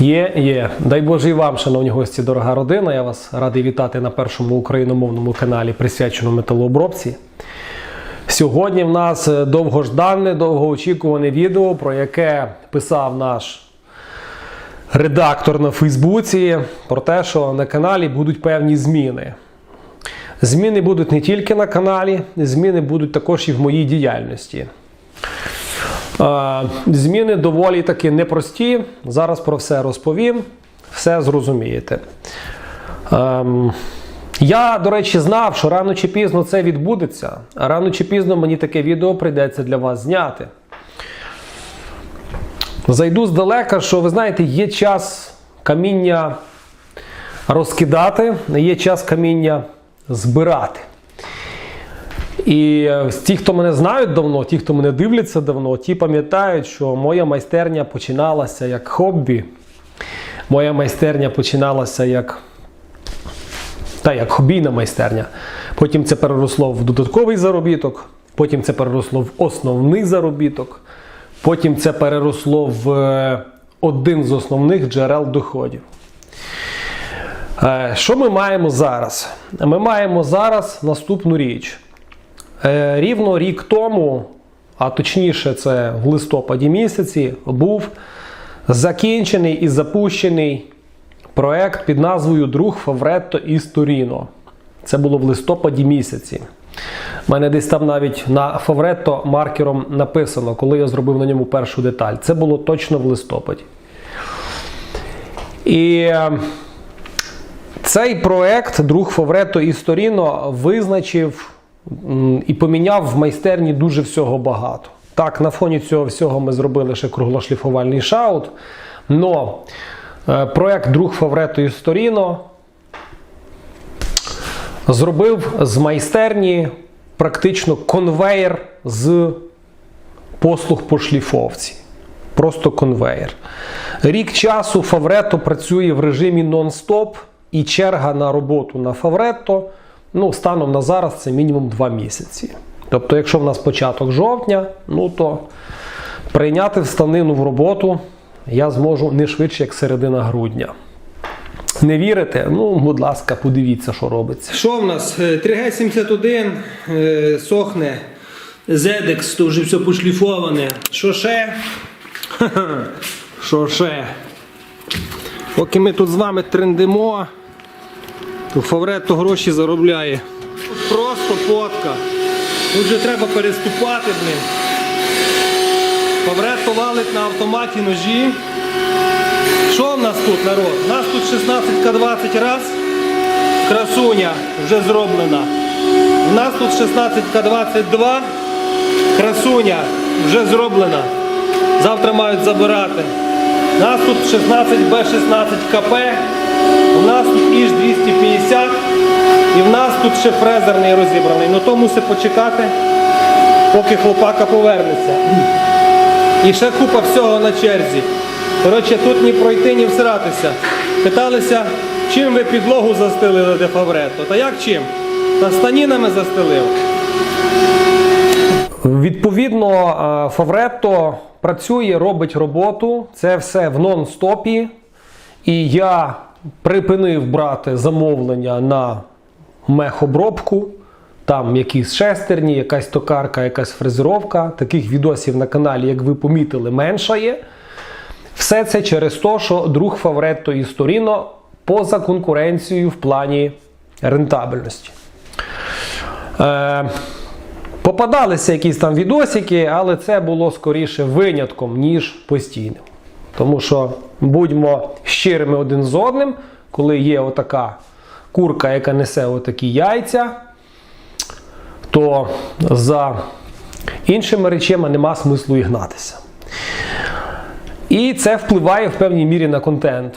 Є, є. Дай Боже і вам, шановні гості, дорога родина. Я вас радий вітати на першому україномовному каналі, присвяченому металообробці. Сьогодні в нас е, довгождане, довгоочікуване відео, про яке писав наш редактор на Фейсбуці, про те, що на каналі будуть певні зміни. Зміни будуть не тільки на каналі, зміни будуть також і в моїй діяльності. Е, Зміни доволі таки непрості. Зараз про все розповім, все зрозумієте. Ем, Я, до речі, знав, що рано чи пізно це відбудеться. Рано чи пізно мені таке відео прийдеться для вас зняти. Зайду здалека, що ви знаєте, є час каміння розкидати, є час каміння збирати. І е, ті, хто мене знають давно, ті, хто мене дивляться давно, ті пам'ятають, що моя майстерня починалася як хобі. Моя майстерня починалася як, та, як хобійна майстерня. Потім це переросло в додатковий заробіток, потім це переросло в основний заробіток, потім це переросло в е, один з основних джерел доходів. Е, Що ми маємо зараз? Ми маємо зараз наступну річ. Е, Рівно рік тому, а точніше, це в листопаді місяці, був закінчений і запущений проект під назвою Друг Фавретто і Сторіно. Це було в листопаді місяці. У мене десь там навіть на Фавретто маркером написано, коли я зробив на ньому першу деталь. Це було точно в листопаді. І е, цей проект Друг Фаврето і Сторіно визначив і поміняв в майстерні дуже всього багато. Так, на фоні цього всього ми зробили ще круглошліфувальний шаут. Но е, проект Друг Фаврето і Сторіно зробив з майстерні практично конвейер з послуг по шліфовці. Просто конвейер. Рік часу Фаврето працює в режимі нон-стоп, і черга на роботу на Фаврето ну, станом на зараз це мінімум 2 місяці. Тобто, якщо в нас початок жовтня, ну то прийняти встанину в роботу я зможу не швидше, як середина грудня. Не вірите? Ну, будь ласка, подивіться, що робиться. Що в нас? Е, 3Г71 е, сохне. ZX, то вже все пошліфоване. Що ще? Що ще? Поки ми тут з вами трендимо, то Фавретто гроші заробляє. Тут Просто потка. Тут вже треба переступати, блин. Фавретто валить на автоматі ножі. Що в нас тут, народ? У нас тут 16К20 раз. Красуня вже зроблена. У нас тут 16К22. Красуня вже зроблена. Завтра мають забирати. У нас тут 16Б16КП. У нас тут Іж 250. І в нас тут ще фрезерний розібраний. Ну то мусить почекати, поки хлопака повернеться. І ще купа всього на черзі. Коротше, тут ні пройти, ні всратися. Питалися, чим ви підлогу застелили де Фавретто. Та як чим? Та станінами застелив. Відповідно, е, Фавретто працює, робить роботу. Це все в нон-стопі. І я припинив брати замовлення на мехобробку. Там якісь шестерні, якась токарка, якась фрезеровка. Таких відосів на каналі, як ви помітили, меншає. Все це через те, що друг Фавретто і Сторіно поза конкуренцією в плані рентабельності. Е, Попадалися якісь там відосики, але це було скоріше винятком, ніж постійним. Тому що будьмо щирими один з одним, коли є отака курка, яка несе отакі яйця, то за іншими речами нема смислу і гнатися. І це впливає в певній мірі на контент.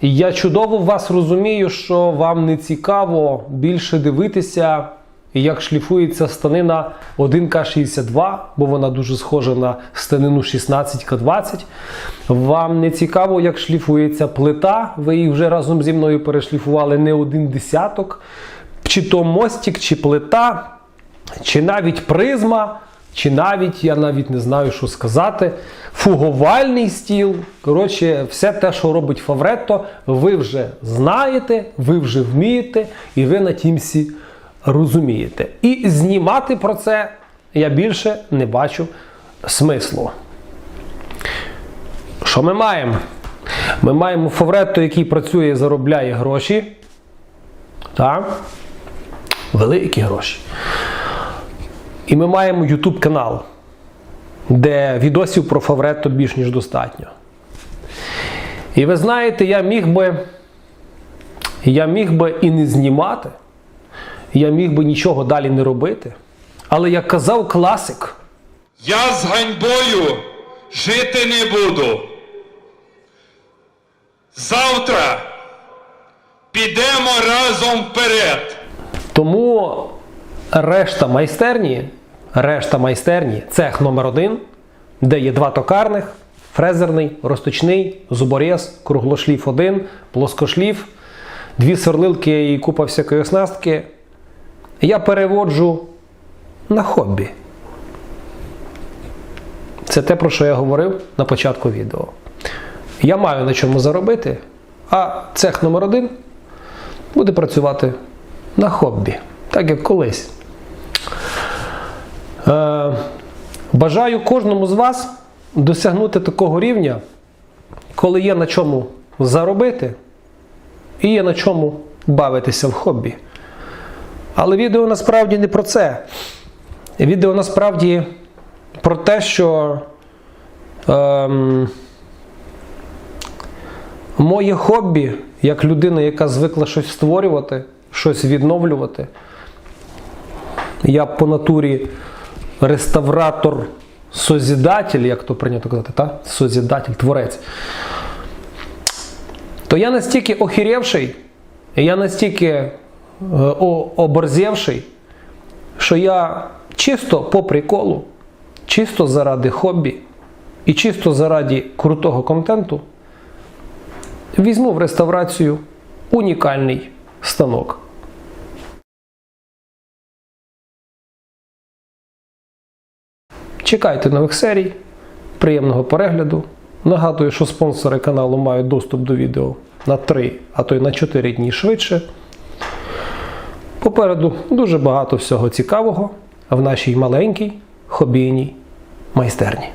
І я чудово вас розумію, що вам не цікаво більше дивитися, як шліфується станина 1К62, бо вона дуже схожа на станину 16К20. Вам не цікаво, як шліфується плита. Ви їх вже разом зі мною перешліфували не один десяток. Чи то мостик, чи плита, чи навіть призма. чи навіть, я навіть не знаю, що сказати, фугувальний стіл. Коротше, все те, що робить Фавретто, ви вже знаєте, ви вже вмієте, і ви на тімсі розумієте. І знімати про це я більше не бачу смислу. Що ми маємо? Ми маємо Фавретто, який працює і заробляє гроші. Так? Великі гроші. І ми маємо YouTube канал, де відосів про Фавретто більш ніж достатньо. І ви знаєте, я міг би, я міг би і не знімати, я міг би нічого далі не робити. Але як казав класик, Я з ганьбою жити не буду. Завтра підемо разом вперед. Тому решта майстерні, решта майстерні, цех номер один, де є два токарних, фрезерний, розточний, зуборез, круглошліф один, плоскошліф, дві сверлилки і купа всякої оснастки. Я переводжу на хобі. Це те, про що я говорив на початку відео. Я маю на чому заробити, а цех номер один буде працювати на хобі, так як колись. Е, бажаю кожному з вас досягнути такого рівня, коли є на чому заробити і є на чому бавитися в хобі. Але відео насправді не про це. Відео насправді про те, що ем, моє хобі, як людина, яка звикла щось створювати, щось відновлювати. Я по натурі реставратор, созідатель, як то прийнято казати, та? созідатель, творець. То я настільки охіревший, я настільки е, о- оборзевший, що я чисто по приколу, чисто заради хобі і чисто заради крутого контенту візьму в реставрацію унікальний станок. Чекайте нових серій, приємного перегляду. Нагадую, що спонсори каналу мають доступ до відео на 3, а то й на 4 дні швидше. Попереду дуже багато всього цікавого в нашій маленькій хобійній майстерні.